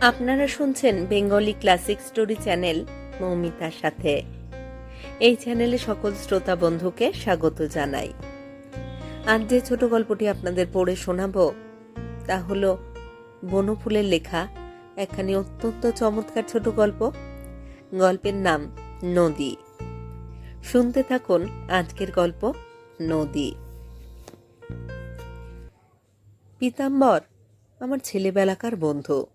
আপনারা শুনছেন Bengali classic story channel মৌমিতার সাথে। এই চ্যানেলে সকল শ্রোতা বন্ধুকে স্বাগত জানাই। আজ যে ছোট গল্পটি আপনাদের পড়ে শোনাবো, তা হলো বনফুলের লেখা একখানি অত্যন্ত চমৎকার ছোট গল্প। গল্পের নাম নদী। শুনতে থাকুন আজকের গল্প নদী। পিতাম্বর, আমার ছেলেবেলাকার বন্ধু।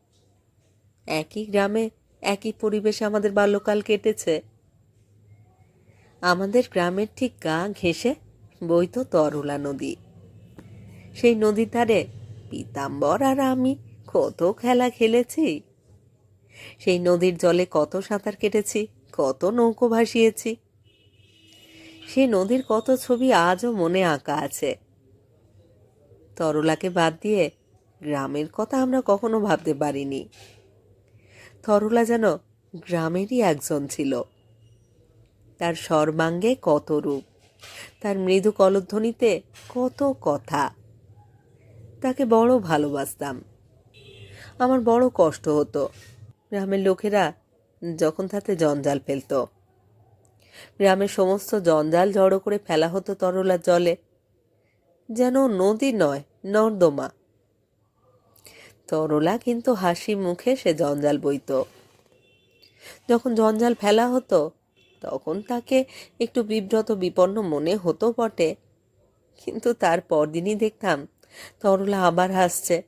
একই গ্রামে একই পরিবেশে আমাদের বাল্যকাল কেটেছে। আমাদের গ্রামের ঠিক গা ঘেঁষে বইতো তরলা নদী। সেই নদীর ধারে পিতাম্বর আর আমি কত খেলা খেলেছি। সেই নদীর জলে কত সাঁতার কেটেছি, কত নৌকো ভাসিয়েছি। সেই নদীর কত ছবি আজও মনে আঁকা আছে। তরলাকে বাদ দিয়ে গ্রামের কথা আমরা কখনো ভাবতে পারিনি। তরলা যেন গ্রামেরই একজন ছিল। তার সর্বাঙ্গে কত রূপ, তার মৃদু কলধ্বনিতে কত কথা। তাকে বড় ভালোবাসতাম। আমার বড় কষ্ট হতো। গ্রামের লোকেরা যখন তাতে জঞ্জাল ফেলত। গ্রামের সমস্ত জঞ্জাল জড়ো করে ফেলা হতো তরলার জলে। যেন নদী নয়, নর্দমা। তরলা কিন্তু হাসি মুখে সে জঞ্জাল বইত। যখন জঞ্জাল ফেলা হতো, তখন তাকে একটু বিব্রত বিপন্ন মনে হতো বটে। কিন্তু তার পরদিনই দেখতাম, তরলা আবার হাসছে।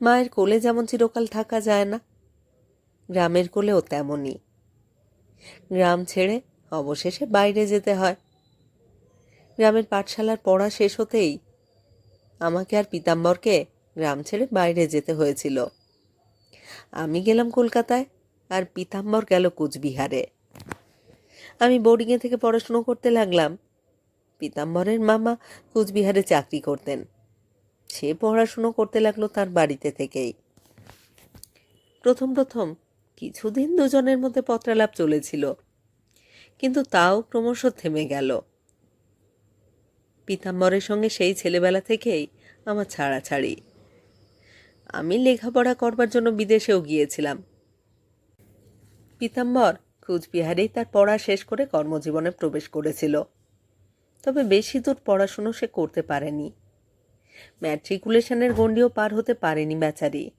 মায়ের কোলে যেমন চিরকাল থাকা যায় না, গ্রামের কোলেও তেমনই। গ্রাম ছেড়ে অবশেষে বাইরে যেতে হয়। গ্রামের পাঠশালার পড়া শেষ হতেই আমাকে আর পিতাম্বরকে গ্রাম ছেড়ে বাইরে যেতে হয়েছিল। আমি গেলাম কলকাতায় আর পিতাম্বর গেল কুচবিহারে। আমি বোর্ডিংয়ে থেকে পড়াশুনো করতে লাগলাম। পিতাম্বরের মামা কুচবিহারে চাকরি করতেন। সে পড়াশুনো করতে লাগল তার বাড়িতে থেকেই। প্রথম প্রথম কিছুদিন দুজনের মধ্যে পত্রালাপ চলেছিল, কিন্তু তাও ক্রমশ থেমে গেল। পিতাম্বরের সঙ্গে সেই ছেলেবেলা থেকেই আমার ছাড়াছাড়ি। আমি লেখাপড়া করবার জন্য বিদেশেও গিয়েছিলাম। পিতাম্বর কুচবিহারেই তার পড়া শেষ করে কর্মজীবনে প্রবেশ করেছিল। তবে বেশি দূর পড়াশুনো সে করতে পারেনি। ম্যাট্রিকুলেশনের গণ্ডিও পার হতে পারেনি বেচারি।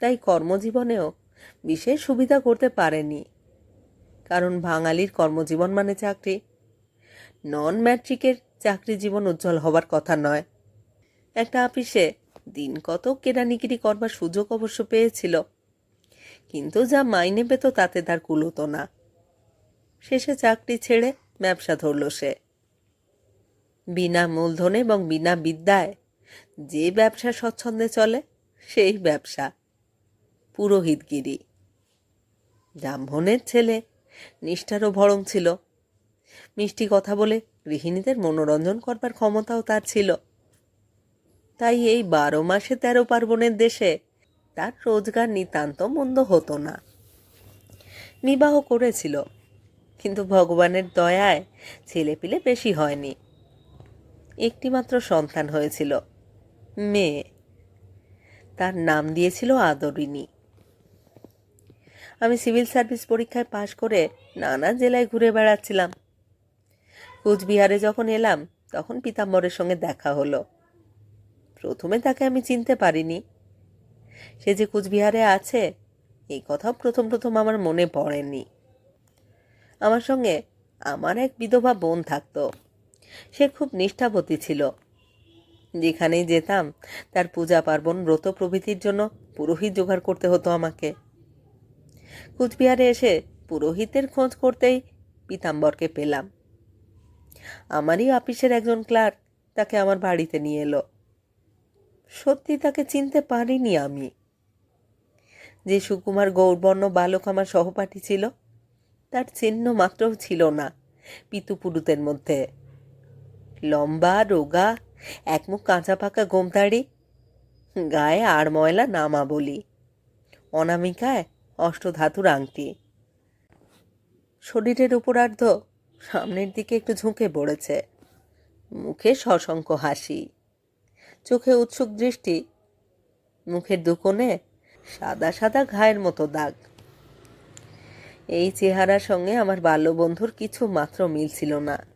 তাই কর্মজীবনেও বিশেষ সুবিধা করতে পারেনি। কারণ বাঙালির কর্মজীবন মানে চাকরি। নন ম্যাট্রিকের চাকরি জীবন উজ্জ্বল হবার কথা নয়। একটা আপিসে দিন কত কেরানিগিরি করবার সুযোগ অবশ্য পেয়েছিল। কিন্তু যা মাইনে পেত তাতে তার কুলোতো না। শেষে চাকরি ছেড়ে ব্যবসা ধরল সে। বিনা মূলধনে এবং বিনা বিদ্যায় যে ব্যবসা স্বচ্ছন্দে চলে, সেই ব্যবসা। পুরোহিতগিরি। ব্রাহ্মণের ছেলে নিষ্ঠারও ভরং ছিল। মিষ্টি কথা বলে গৃহিণীদের মনোরঞ্জন করবার ক্ষমতাও তার ছিল। তাই এই বারো মাসে তেরো পার্বণের দেশে তার রোজগার নিতান্ত মন্দ হতো না। বিবাহ করেছিল, কিন্তু ভগবানের দয়ায় ছেলেপিলে বেশি হয়নি। একটিমাত্র সন্তান হয়েছিল, মেয়ে। তার নাম দিয়েছিল আদরিনী আমি সিভিল সার্ভিস পরীক্ষায় পাশ করে নানা জেলায় ঘুরে বেড়াচ্ছিলাম। কুচবিহারে যখন এলাম, তখন পিতাম্বরের সঙ্গে দেখা হলো। প্রথমে তাকে আমি চিনতে পারিনি। সে যে কুচবিহারে আছে, এই কথাও প্রথম প্রথম আমার মনে পড়েনি। আমার সঙ্গে আমার এক বিধবা বোন থাকতো। সে খুব নিষ্ঠাবতী ছিল। যেখানেই যেতাম, তার পূজা পার্বণ, ব্রত প্রভৃতির জন্য পুরোহিত জোগাড় করতে হতো আমাকে। কুচবিহারে এসে পুরোহিতের খোঁজ করতেই পিতাম্বরকে পেলাম। আমারই অফিসের একজন ক্লার্ক তাকে আমার বাড়িতে নিয়ে এলো। সত্যি তাকে চিনতে পারিনি আমি। যে সুকুমার গৌরবর্ণ বালক আমার সহপাঠী ছিল, তার চিহ্ন মাত্রও ছিল না পিতুপুরুতের মধ্যে। লম্বা, রোগা, একমুখ কাঁচা পাকা গোমতাড়ি, গায়ে আর ময়লা নামা বলি অনামিকায় অষ্টধাতুর আংটি। শরীরের উপরার্ধ সামনের দিকে একটু ঝুঁকে পড়েছে। মুখে সশঙ্ক হাসি। চোখে উৎসুক দৃষ্টি। মুখের দুকোণে সাদা সাদা ঘায়ের মতো দাগ। এই চেহারার সঙ্গে আমার বাল্যবন্ধুর কিছু মাত্র মিল ছিল না।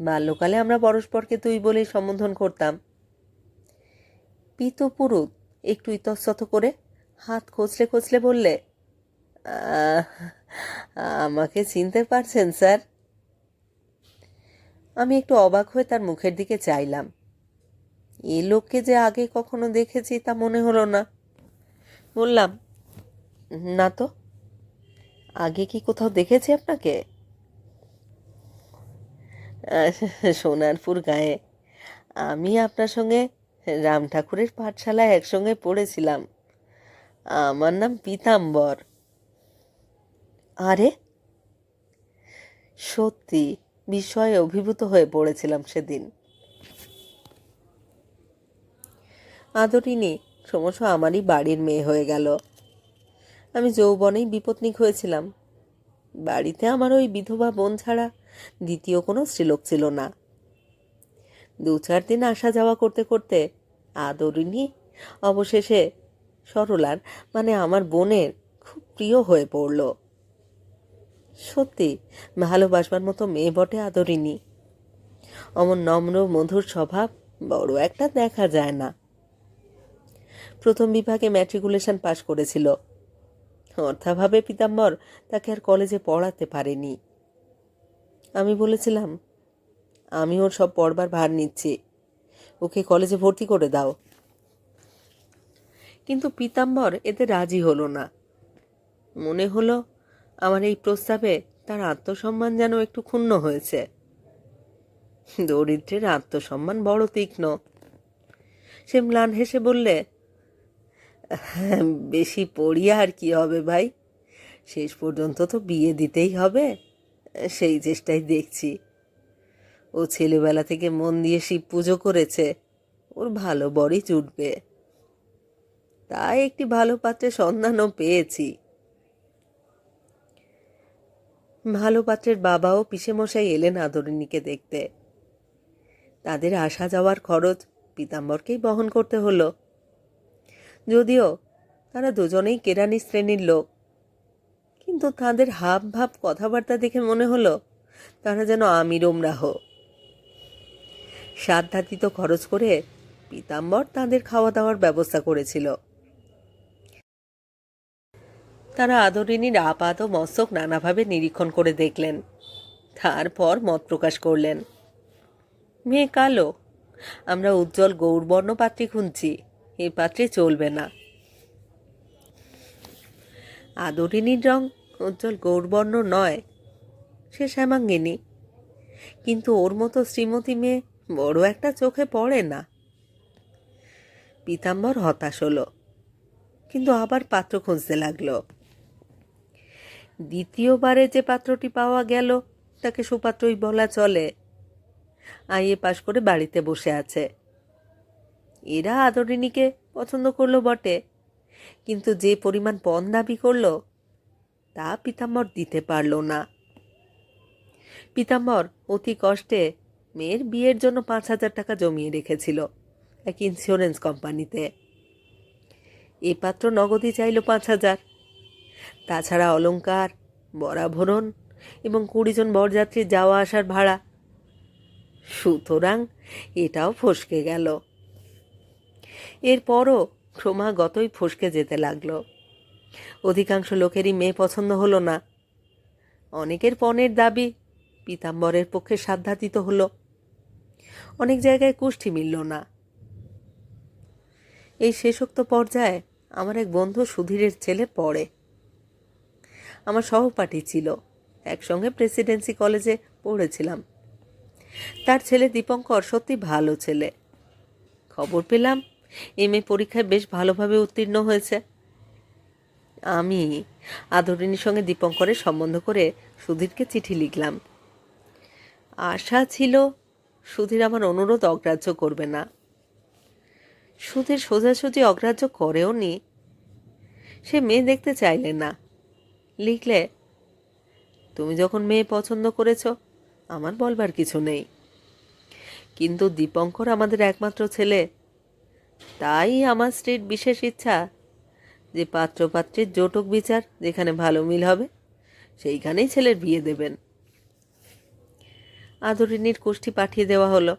বাল্যকালে আমরা পরস্পরকে তুই বলেই সম্বোধন করতাম। পিতপুরুত একটু ইতস্তত করে হাত খোঁচলে খোঁচলে বললে "আহ, আমাকে চিনতে পারছেন, স্যার? আমি একটু অবাক হয়ে তার মুখের দিকে চাইলাম। এ লোককে যে আগে কখনো দেখেছি তা মনে হলো না। বললাম, না তো, আগে কি কোথাও দেখেছি আপনাকে? সোনারপুর গায়ে। আমি আপনার সঙ্গে রাম ঠাকুরের পাঠশালায় একসঙ্গে পড়েছিলাম। আমার নাম পীতাম্বর। আরে, সত্যি বিস্ময়ে অভিভূত হয়ে পড়েছিলাম সেদিন। আদরিনী ক্রমশ আমারই বাড়ির মেয়ে হয়ে গেল। আমি যৌবনেই বিপত্নিক হয়েছিলাম। বাড়িতে আমার ওই বিধবা বোন ছাড়া দ্বিতীয় কোনো স্ত্রীলোক ছিল না। দু চার দিন আসা যাওয়া করতে করতে আদরিনী অবশেষে সরলার মানে আমার বোনের, খুব প্রিয় হয়ে পড়ল। সত্যি ভালোবাসবার মতো মেয়ে বটে আদরিনী অমন নম্র, মধুর স্বভাব বড় একটা দেখা যায় না। প্রথম বিভাগে ম্যাট্রিকুলেশন পাশ করেছিল। অর্থাভাবে পিতাম্বর তাকে আর কলেজে পড়াতে পারেনি। আমি বলেছিলাম, আমি ওর সব পড়বার ভার নিচ্ছি। ওকে কলেজে ভর্তি করে দাও। কিন্তু পিতাম্বর এতে রাজি হলো না। মনে হলো আমার এই প্রস্তাবে তার আত্মসম্মান যেন একটু ক্ষুণ্ণ হয়েছে। দরিদ্রের আত্মসম্মান বড় তীক্ষ্ণ। সে ম্লান হেসে বললে "হ্যাঁ, বেশি পড়িয়া আর কি হবে ভাই? শেষ পর্যন্ত তো বিয়ে দিতেই হবে। সেই চেষ্টাই দেখছি। ও ছেলেবেলা থেকে মন দিয়ে শিব পুজো করেছে। ওর ভালো বরই জুটবে। তাই একটি ভালো পাত্রের সন্ধানও পেয়েছি। ভালো পাত্রের বাবাও পিসেমশাই এলেন আদরিণীকে দেখতে। তাদের আসা যাওয়ার খরচ পিতাম্বরকেই বহন করতে হলো। যদিও তারা দুজনেই কেরানি শ্রেণির লোক, কিন্তু তাদের হাব ভাব কথাবার্তা দেখে মনে হলো তারা যেন আমির ওমরাহ সাধ্যাতীত খরচ করে পিতাম্বর তাদের খাওয়া দাওয়ার ব্যবস্থা করেছিল। তারা আদরিনীর আপাত মস্তক নানাভাবে নিরীক্ষণ করে দেখলেন। তারপর মত প্রকাশ করলেন। মেয়ে কালো, আমরা উজ্জ্বল গৌরবর্ণ পাত্রী খুঁজছি এই পাত্রে চলবে না। আদরিনীর রং উজ্জ্বল গৌরবর্ণ নয়, সে শ্যামাঙ্গিনী। কিন্তু ওর মতো শ্রীমতী মেয়ে বড় একটা চোখে পড়ে না। পিতাম্বর হতাশ হলো, কিন্তু আবার পাত্র খুঁজতে লাগল। দ্বিতীয়বারে যে পাত্রটি পাওয়া গেল, তাকে সুপাত্রই বলা চলে। আইএ পাশ করে বাড়িতে বসে আছে। এরা আদরিনীকে পছন্দ করল বটে, কিন্তু যে পরিমাণ পণ দাবি করল, তা পিতাম্বর দিতে পারল না। পিতাম্বর অতি কষ্টে মেয়ের বিয়ের জন্য পাঁচ হাজার টাকা জমিয়ে রেখেছিল এক ইন্স্যুরেন্স কোম্পানিতে এ পাত্র নগদই চাইল পাঁচ হাজার। তাছাড়া অলংকার বরাভরণ এবং কুড়িজন বরযাত্রীর যাওয়া আসার ভাড়া। সুতরাং এটাও ফসকে গেল। এরপরও ক্রমাগতই ফসকে যেতে লাগল। অধিকাংশ লোকেরই মেয়ে পছন্দ হলো না। অনেকের পণের দাবি পিতাম্বরের পক্ষে সাধ্যাতীত হলো। অনেক জায়গায় কুষ্ঠি মিলল না। এই শেষোক্ত পর্যায়ে আমার এক বন্ধু সুধীরের ছেলে পড়ে। আমার সহপাঠী ছিল। একসঙ্গে প্রেসিডেন্সি কলেজে পড়েছিলাম। তার ছেলে দীপঙ্কর সত্যি ভালো ছেলে। খবর পেলাম, এম এ পরীক্ষায় বেশ ভালোভাবে উত্তীর্ণ হয়েছে। আমি আদরিনীর সঙ্গে দীপঙ্করের সম্বন্ধ করে সুধীরকে চিঠি লিখলাম। আশা ছিল সুধীর আমার অনুরোধ অগ্রাহ্য করবে না। সুধীর সোজাসুজি অগ্রাহ্য করেও নি সে মেয়ে দেখতে চাইলে না। লিখলে, তুমি যখন মেয়ে পছন্দ করেছ, আমার বলবার কিছু নেই। কিন্তু দীপঙ্কর আমাদের একমাত্র ছেলে। তাই আমার স্ত্রীর বিশেষ ইচ্ছা যে পাত্রপাত্রীর জটক বিচার যেখানে ভালো মিল হবে, সেইখানেই ছেলের বিয়ে দেবেন। আদরিনীর কোষ্ঠী পাঠিয়ে দেওয়া হলো।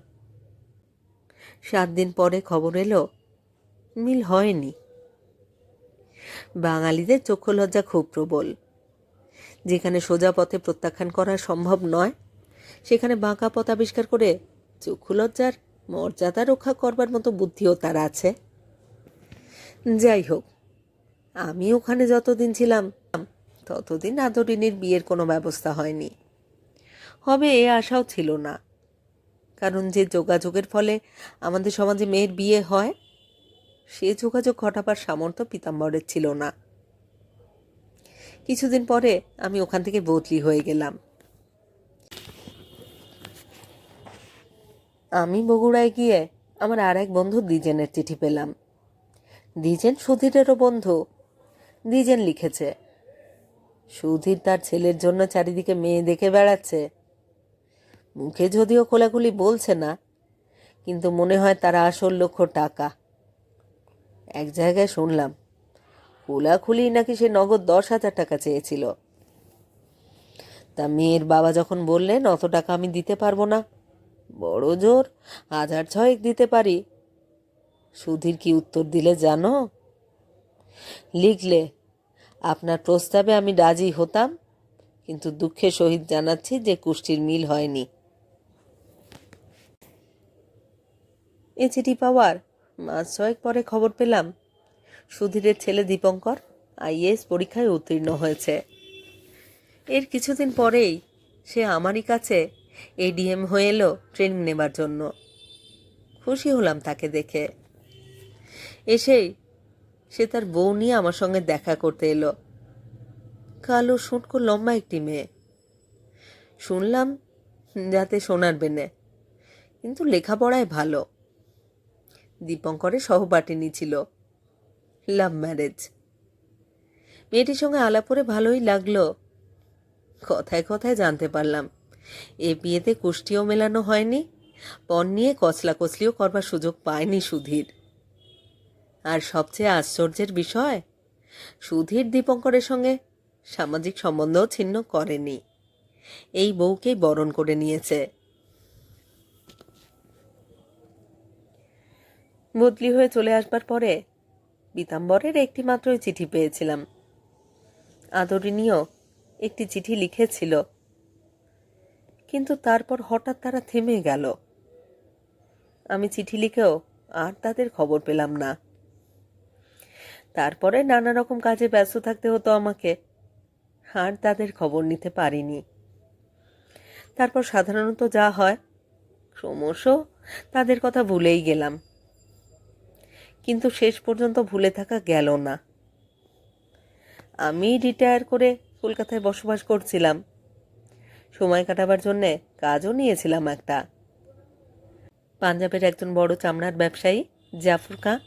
সাত দিন পরে খবর এলো, মিল হয়নি। বাঙালিদের চক্ষু লজ্জা খুব প্রবল। যেখানে সোজা পথে প্রত্যাখ্যান করা সম্ভব নয়, সেখানে বাঁকা পথ আবিষ্কার করে চক্ষুলজ্জার মর্যাদা রক্ষা করবার মতো বুদ্ধিও তার আছে। যাই হোক, আমি ওখানে যতদিন ছিলাম, ততদিন আদরিনীর বিয়ের কোনো ব্যবস্থা হয়নি। হবে এ আশাও ছিল না, কারণ যে যোগাযোগের ফলে আমাদের সমাজে মেয়ের বিয়ে হয়, সে যোগাযোগ ঘটাবার সামর্থ্য পিতাম্বরের ছিল না। কিছুদিন পরে আমি ওখান থেকে বদলি হয়ে গেলাম। আমি বগুড়ায় গিয়ে আমার আর এক বন্ধু দ্বিজেনের চিঠি পেলাম। দ্বিজেন সুধীরেরও বন্ধু। দ্বিজেন লিখেছে, সুধীর তার ছেলের জন্য চারিদিকে মেয়ে দেখে বেড়াচ্ছে। মুখে যদিও খোলাখুলি বলছে না, কিন্তু মনে হয় তারা আসল লক্ষ্য টাকা। এক জায়গায় শুনলাম খোলাখুলি নাকি সে নগদ দশ হাজার টাকা চেয়েছিল? তা মেয়ের বাবা যখন বললেন, অত টাকা আমি দিতে পারব না। বড় জোর, হাজার ছয়েক দিতে পারি। সুধীর কি উত্তর দিলে, জানো? লিখলে, আপনার প্রস্তাবে আমি রাজি হতাম, কিন্তু দুঃখের সহিত জানাচ্ছি যে কুষ্টির মিল হয়নি। এ চিঠি পাওয়ার, মাস ছয়েক পরে খবর পেলাম। সুধীরের ছেলে দীপঙ্কর আইএস পরীক্ষায় উত্তীর্ণ হয়েছে। এর কিছুদিন পরেই সে আমারই কাছে এডিএম হয়ে এলো ট্রেনিং নেবার জন্য। খুশি হলাম তাকে দেখে। এসেই সে তার বউ নিয়ে আমার সঙ্গে দেখা করতে এলো। কালো শুটকো লম্বা একটি মেয়ে। শুনলাম যাতে সোনার বেনে, কিন্তু লেখাপড়ায় ভালো। দীপঙ্করের সহপাঠিনী ছিল। লাভ ম্যারেজ মেয়েটির সঙ্গে আলাপ করে ভালোই লাগল। কথায় কথায় জানতে পারলাম। এ বিয়েতে কুষ্টিও মেলানো হয়নি। পণ নিয়ে কচলা কচলিও করবার সুযোগ পায়নি সুধীর। আর সবচেয়ে আশ্চর্যের বিষয়, সুধীর দীপঙ্করের সঙ্গে সামাজিক সম্বন্ধও ছিন্ন করেনি। এই বউকেই বরণ করে নিয়েছে। বদলি হয়ে চলে আসবার পরে পীতাম্বরের একটি মাত্রই চিঠি পেয়েছিলাম। আদরিনীয় একটি চিঠি লিখেছিল। কিন্তু তারপর হঠাৎ তারা থেমে গেল। আমি চিঠি লিখেও আর তাদের খবর পেলাম না। তারপরে নানা রকম কাজে ব্যস্ত থাকতে হতো আমাকে। আর তাদের খবর নিতে পারিনি। তারপর সাধারণত যা হয়, ক্রমশ তাদের কথা ভুলেই গেলাম। কিন্তু শেষ পর্যন্ত ভুলে থাকা গেল না। আমি রিটায়ার করে কলকাতায় বসবাস করছিলাম। সময় কাটাবার জন্যে কাজও নিয়েছিলাম একটা। পাঞ্জাবের একজন বড় চামড়ার ব্যবসায়ী, জাফর খাঁ,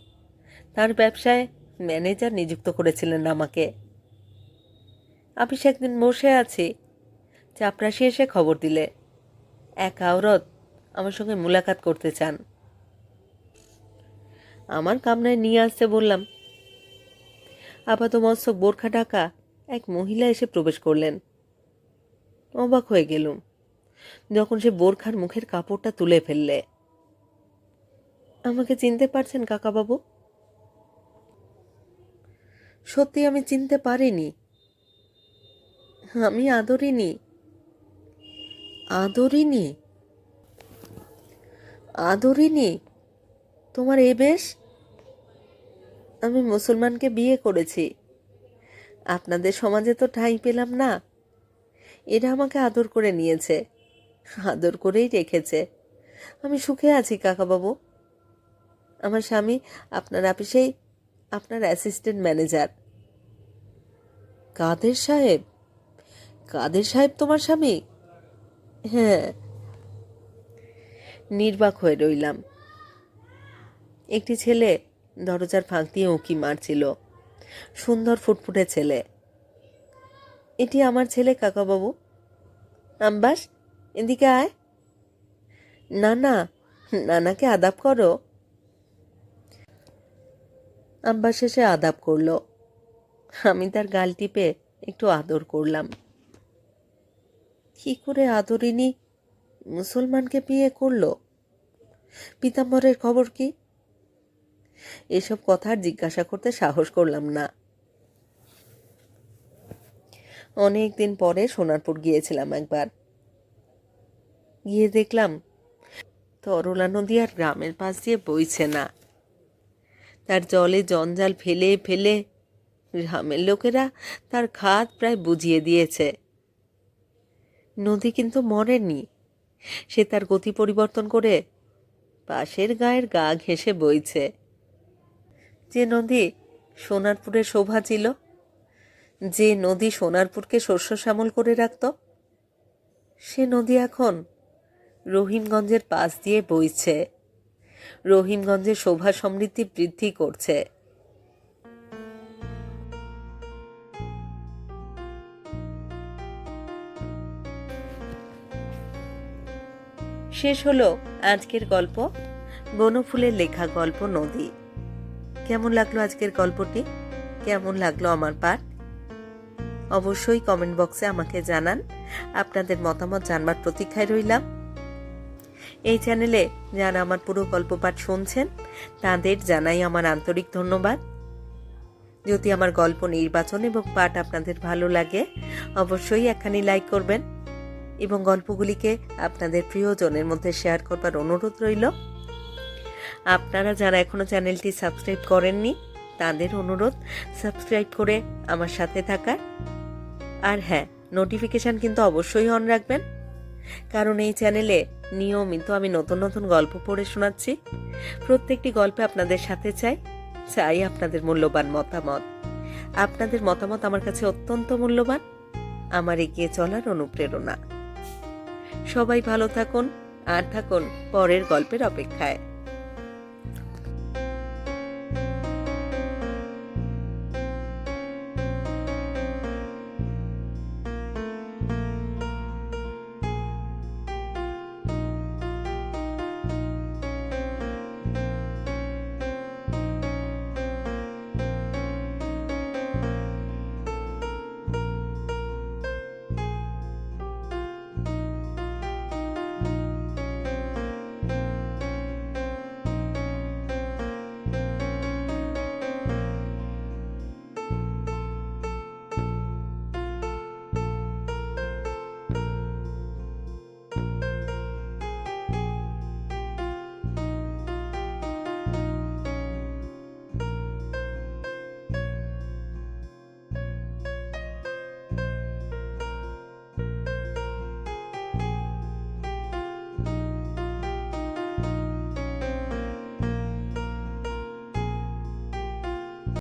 তার ব্যবসায় ম্যানেজার নিযুক্ত করেছিলেন আমাকে। অফিসে একদিন বসে আছি। চাপরাশি এসে খবর দিলে। এক আওরত আমার সঙ্গে মুলাকাত করতে চান। আমার কামনায় নিয়ে আসতে বললাম। আপাত আপাতমস্তক বোরখা ঢাকা এক মহিলা এসে প্রবেশ করলেন। অবাক হয়ে গেলুম, যখন সে বোরখার মুখের কাপড়টা তুলে ফেললে। আমাকে চিনতে পারছেন কাকাবাবু? সত্যি আমি চিনতে পারিনি। আমি আদরিনি আদরিনি আদরিনি তোমার এ বেশ? আমি মুসলমানকে বিয়ে করেছি। আপনাদের সমাজে তো ঠাঁই পেলাম না। এরা আমাকে আদর করে নিয়েছে। আদর করেই রেখেছে। আমি সুখে আছি, কাকাবাবু। আমার স্বামী আপনার অফিসেই আপনার অ্যাসিস্ট্যান্ট ম্যানেজার কাদের সাহেব? কাদের সাহেব তোমার স্বামী? হ্যাঁ। নির্বাক হয়ে রইলাম। একটি ছেলে দরজার ফাঁক দিয়ে উঁকি মারছিল। সুন্দর ফুটফুটে ছেলে। এটি আমার ছেলে, কাকাবাবু। আম্বাস, এদিকে আয়। না না নানাকে আদাব করো। আব্বা শেষে আদাব করল। আমি তার গাল টিপে একটু আদর করলাম। কি করে আদরিনী মুসলমানকে বিয়ে করল? পিতাম্বরের খবর কি? এসব কথা আর জিজ্ঞাসা করতে সাহস করলাম না। অনেক দিন পরে সোনারপুর গিয়েছিলাম একবার। গিয়ে দেখলাম, তরলা নদী আর গ্রামের পাশ দিয়ে বইছে না। তার জলে জঞ্জাল ফেলে ফেলে গ্রামের লোকেরা তার খাত প্রায় বুঝিয়ে দিয়েছে। নদী কিন্তু মরেনি। সে তার গতি পরিবর্তন করে পাশের গায়ের গা ঘেঁষে বইছে। যে নদী সোনারপুরের শোভা ছিল, যে নদী সোনারপুরকে শস্য শ্যামল করে রাখত, সে নদী এখন রহিমগঞ্জের পাশ দিয়ে বইছে। রহিমগঞ্জের শোভা সমৃদ্ধি বৃদ্ধি করছে। শেষ হলো আজকের গল্প, বনফুলের লেখা গল্প নদী। কেমন লাগল আজকের গল্পটি? কেমন লাগল আমার পাঠ অবশ্যই কমেন্ট বক্সে আমাকে জানান। আপনাদের মতামত জানবার প্রতীক্ষায় রইলাম। এই চ্যানেলে যারা আমার পুরো গল্প পাঠ শুনছেন, তাদের জানাই আমার আন্তরিক ধন্যবাদ। যদি আমার গল্প নির্বাচন এবং পাঠ আপনাদের ভালো লাগে, অবশ্যই একখানি লাইক করবেন এবং গল্পগুলিকে আপনাদের প্রিয়জনের মধ্যে শেয়ার করবার অনুরোধ রইল। আপনারা যারা এখনও চ্যানেলটি সাবস্ক্রাইব করেননি, তাদের অনুরোধ, সাবস্ক্রাইব করে আমার সাথে থাকার। আর হ্যাঁ নোটিফিকেশান কিন্তু অবশ্যই অন রাখবেন। কারণ এই চ্যানেলে নিয়মিত আমি নতুন নতুন গল্প পড়ে শোনাচ্ছি। প্রত্যেকটি গল্পে আপনাদের সাথে চাই চাই আপনাদের মূল্যবান মতামত। আপনাদের মতামত আমার কাছে অত্যন্ত মূল্যবান। আমার এগিয়ে চলার অনুপ্রেরণা। সবাই ভালো থাকুন, আর থাকুন পরের গল্পের অপেক্ষায়।